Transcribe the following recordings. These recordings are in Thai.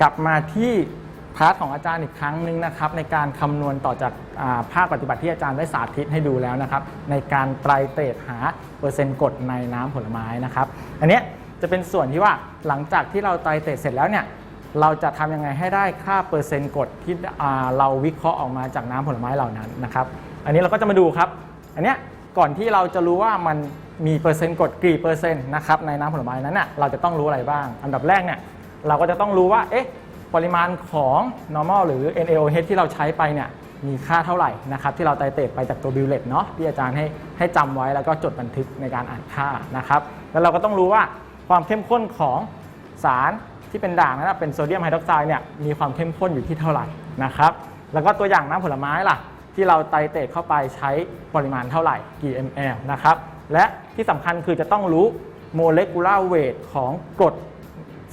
กลับมาที่พาร์ทของอาจารย์อีกครั้งหนึ่งนะครับ ในการคำนวณต่อจากาภาคปฏิบัติที่อาจารย์ได้สาธิตให้ดูแล้วนะครับ ในการไตรเตรดหาเปอร์เซ็นต์กรดในน้ำผลไม้นะครับ อันนี้จะเป็นส่วนที่ว่าหลังจากที่เราไตรเตรดเสร็จแล้วเนี่ยเราจะทำยังไงให้ได้ค่าเปอร์เซ็นต์กรดที่เราวิเคราะห์ออกมาจากน้ำผลไม้เหล่านั้นนะครับอันนี้เราก็จะมาดูครับ อันนี้ก่อนที่เราจะรู้ว่ามันมีเปอร์เซ็นต์กรดกี่เปอร์เซ็นต์นะครับในน้ำผลไม้นั้นน่ะเราจะต้องรู้อะไรบ้าง อันดับแรกเนี่ย เราก็จะต้องรู้ว่าเอ๊ะปริมาณของ normal หรือ NaOH ที่เราใช้ไปเนี่ยมีค่าเท่าไหร่นะครับที่เราไตเตรดไปจากตัวบิวเลตเนาะที่อาจารย์ให้ให้จำไว้แล้วก็จดบันทึกในการอ่านค่านะครับ แล้วเราก็ต้องรู้ว่าความเข้มข้นของสารที่เป็นด่างนั้นนะเป็นโซเดียมไฮดรอกไซด์เนี่ยมีความเข้มข้นอยู่ที่เท่าไหร่นะครับแล้วก็ตัวอย่างน้ำผลไม้ล่ะ ที่เราไตเตรดเข้าไปใช้ปริมาณเท่าไหร่กี่ ml นะครับและที่สำคัญคือจะต้องรู้โมเลกุลาร์เวทของกรด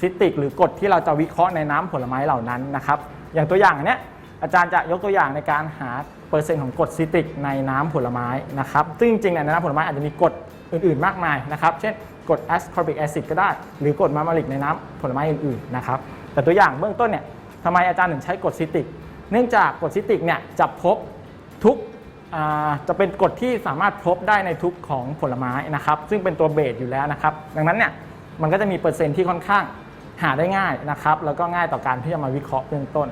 ซิตริก หรือกรดที่เราจะวิเคราะห์ในน้ำผลไม้เหล่านั้นนะครับ อย่างตัวอย่างเนี้ยอาจารย์จะยกตัวอย่างในการหาเปอร์เซ็นต์ของกรดซิตริกในน้ำผลไม้นะครับซึ่งจริงๆในน้ำผลไม้อาจจะมีกรดอื่นๆมากมายนะครับเช่นกรดแอสคอร์บิกแอซิดก็ได้ หรือกรดมามาริกในน้ำผลไม้อื่นๆนะครับแต่ตัวอย่างเบื้องต้นเนี่ยทำไมอาจารย์ถึงใช้กรดซิตริก เนื่องจากกรดซิตริกเนี่ยจะพบทุกจะเป็นกรดที่สามารถพบได้ในทุกของผลไม้นะครับ ซึ่งเป็นตัวเบสอยู่แล้วนะครับ ดังนั้นเนี่ยมันก็จะมีเปอร์เซ็นต์ที่ค่อนข้าง หาได้ง่ายนะครับ แล้วก็ง่ายต่อการที่จะมาวิเคราะห์เบื้องต้น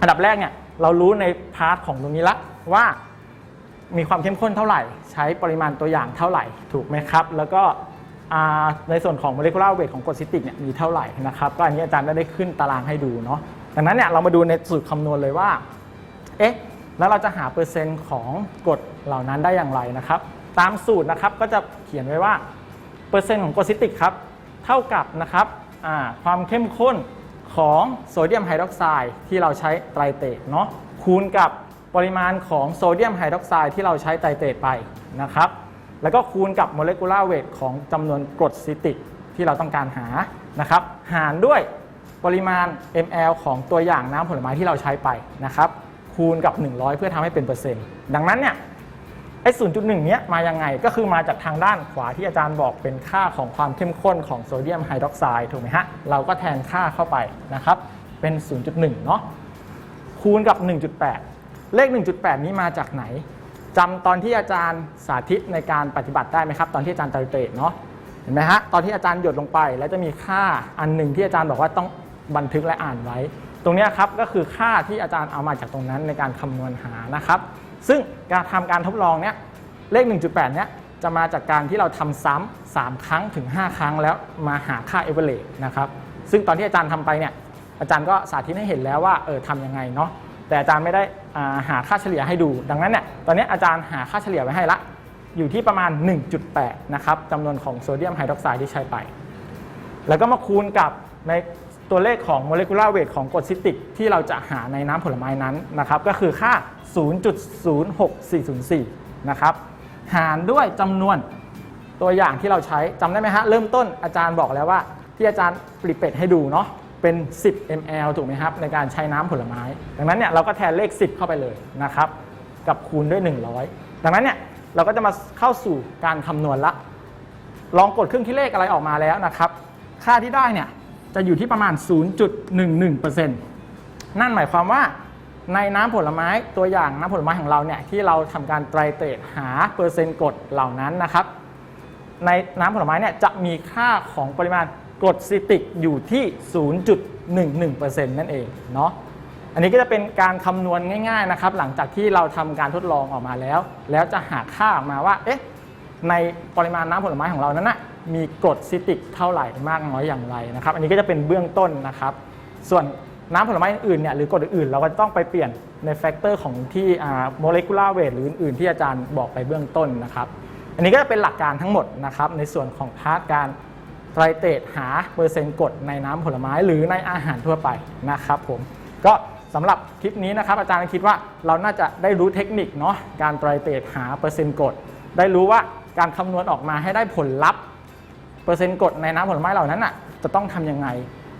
อันดับแรกเนี่ยเรารู้ในพาร์ทของตรงนี้ละว่ามีความเข้มข้นเท่าไหร่ ใช้ปริมาณตัวอย่างเท่าไหร่ถูกไหมครับ แล้วก็ในส่วนของโมเลกุลาร์เวทของกรดซิตริกเนี่ยมีเท่าไหร่นะครับก็อันนี้อาจารย์ได้ขึ้นตารางให้ดูเนาะดังนั้นเนี่ยเรามาดูในสูตรคำนวณเลยว่าเอ๊ะแล้วเราจะหาเปอร์เซ็นต์ของกรดเหล่านั้นได้อย่างไรนะครับ ตามสูตรนะครับก็จะเขียนไว้ว่าเปอร์เซ็นต์ของกรดซิตริกครับเท่ากับนะครับ ความเข้มข้นของโซเดียมไฮดรอกไซด์ที่เราใช้ไตรเตรดเนาะคูณกับปริมาณของโซเดียมไฮดรอกไซด์ที่เราใช้ไตรเตรดไปนะครับ แล้วก็คูณกับโมเลกุลาร์เวทของจำนวนกรดซิตริกที่เราต้องการหานะครับ หารด้วยปริมาณ ml ของตัวอย่างน้ำผลไม้ที่เราใช้ไปนะครับ คูณกับ 100 เพื่อทำให้เป็นเปอร์เซ็นต์ ดังนั้นเนี่ย ไอ้0.1เนี้ยมายังไงก็คือมาจากทางด้านขวาที่อาจารย์บอกเป็นค่าของความเข้มข้นของโซเดียมไฮดรอกไซด์ถูกไหมฮะ เราก็แทนค่าเข้าไปนะครับ เป็น 0.1 เนาะคูณกับ 1.8 เลข 1.8 นี้มาจากไหนจำตอนที่อาจารย์สาธิตในการปฏิบัติได้ไหมครับ ตอนที่อาจารย์ตรเตรดเนาะเห็นไหมฮะตอนที่อาจารย์หยดลงไป แล้วจะมีค่าอันหนึ่งที่อาจารย์บอกว่าต้องบันทึกและอ่านไว้ ตรงนี้ครับก็คือค่าที่อาจารย์เอามาจากตรงนั้นในการคำนวณหานะครับ ซึ่งการทำการทดลองเนี้ยเลข 1.8 เนี้ยจะมาจากการที่เราทำซ้ำ3ครั้งถึง 5 ครั้งแล้วมาหาค่าเอเวอเรจนะครับซึ่งตอนที่อาจารย์ทำไปเนี่ยอาจารย์ก็สาธิตให้เห็นแล้วว่าเออทำยังไงเนาะแต่อาจารย์ไม่ได้อ่าหาค่าเฉลี่ยให้ดู ดังนั้นเนี่ยตอนนี้อาจารย์หาค่าเฉลี่ยไว้ให้ละ อยู่ที่ประมาณ 1.8 นะครับจำนวนของโซเดียมไฮดรอกไซด์ที่ใช้ไป แล้วก็มาคูณกับใน ตัวเลขของโมเลกุลาร์เวทของกรดซิตริกที่เราจะหาในน้ำผลไม้นั้นนะครับ ก็คือค่า 0.06404 นะครับ หารด้วยจำนวนตัวอย่างที่เราใช้จำได้ไหมฮะ เริ่มต้นอาจารย์บอกแล้วว่า ที่อาจารย์ปริเป็ดให้ดูเนาะเป็น 10 ml ถูกไหมครับ ในการใช้น้ำผลไม้ ดังนั้นเนี่ยเราก็แทนเลข 10 เข้าไปเลยนะครับ กับคูณด้วย 100 ดังนั้นเนี่ยเราก็จะมาเข้าสู่การคำนวณละ ลองกดเครื่องคิดเลขอะไรออกมาแล้วนะครับ ค่าที่ได้เนี่ย จะอยู่ที่ประมาณ 0.11%นั่นหมายความว่าในน้ำผลไม้ตัวอย่างน้ำผลไม้ของเราเนี่ยที่เราทำการไตรเตรดหาเปอร์เซ็นต์กรดเหล่านั้นนะครับ ในน้ำผลไม้เนี่ยจะมีค่าของปริมาณกรดซิตริกอยู่ที่ 0.11%นั่นเองเนาะอันนี้ก็จะเป็นการคำนวณง่ายๆนะครับ หลังจากที่เราทำการทดลองออกมาแล้ว แล้วจะหาค่าออกมาว่าเอ๊ะในปริมาณน้ำผลไม้ของเรานั้นนะ มีกรดซิตริกเท่าไหร่มากน้อยอย่างไรนะครับ อันนี้ก็จะเป็นเบื้องต้นนะครับ ส่วนน้ำผลไม้อื่นเนี่ยหรือกรดอื่นเราก็ต้องไปเปลี่ยนในแฟกเตอร์ของที่โมเลกุลาร์เวทหรืออื่น ๆ ที่อาจารย์บอกไปเบื้องต้นนะครับ อันนี้ก็จะเป็นหลักการทั้งหมดนะครับ ในส่วนของพาร์ทการไตรเตรดหาเปอร์เซ็นต์กรดในน้ำผลไม้หรือในอาหารทั่วไปนะครับผมก็สำหรับคลิปนี้นะครับ อาจารย์คิดว่าเราน่าจะได้รู้เทคนิคเนาะการไตรเตรดหาเปอร์เซ็นต์กรดได้รู้ว่าการคำนวณออกมาให้ได้ผลลัพธ์ เปอร์เซ็นต์กรดในน้ำผลไม้เหล่านั้นอะจะต้องทำยังไง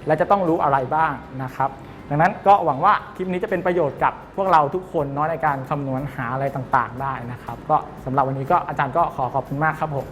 และจะต้องรู้อะไรบ้างนะครับ ดังนั้นก็หวังว่าคลิปนี้จะเป็นประโยชน์กับพวกเราทุกคนเนาะในการคำนวณหาอะไรต่างๆ ได้นะครับ ก็สำหรับวันนี้ก็อาจารย์ก็ขอขอบคุณมากครับผม